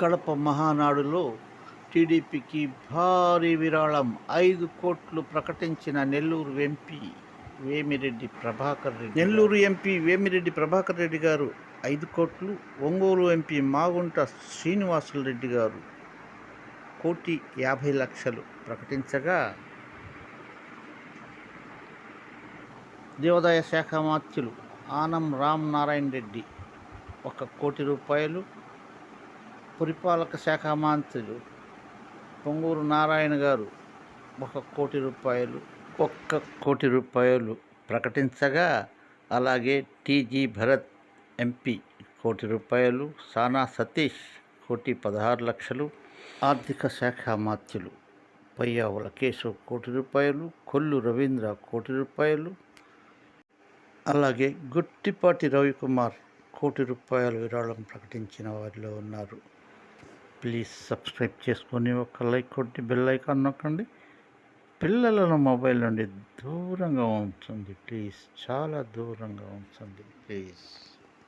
కడప మహానాడులో టీడీపీకి భారీ విరాళం. ఐదు కోట్లు ప్రకటించిన నెల్లూరు ఎంపీ వేమిరెడ్డి ప్రభాకర్ రెడ్డి నెల్లూరు ఎంపీ వేమిరెడ్డి ప్రభాకర్ రెడ్డి గారు ఐదు కోట్లు. ఒంగోలు ఎంపీ మాగుంట శ్రీనివాసులు రెడ్డి గారు కోటి యాభై లక్షలు ప్రకటించగా దేవాదాయ శాఖ మాత్యులు ఆనం రామ్ నారాయణ రెడ్డి ఒక కోటి రూపాయలు పురపాలక శాఖ మంత్రులు పొంగూరు నారాయణ గారు ఒక కోటి రూపాయలు ఒక్క కోటి రూపాయలు ప్రకటించగా అలాగే టీజీ భరత్ ఎంపీ కోటి రూపాయలు సానా సతీష్ కోటి పదహారు లక్షలు ఆర్థిక శాఖ మాత్యులు పయ్యావుల కేశవ్ కోటి రూపాయలు కొల్లు రవీంద్ర కోటి రూపాయలు అలాగే గుట్టిపాటి రవికుమార్ కోటి రూపాయల విరాళం ప్రకటించిన వారిలో ఉన్నారు. ప్లీజ్ సబ్స్క్రైబ్ చేసుకొని ఒక లైక్ కొట్టి బెల్ ఐకాన్ నొక్కండి. పిల్లలను మొబైల్ నుండి దూరంగా ఉంచండి ప్లీజ్. చాలా దూరంగా ఉంచండి ప్లీజ్.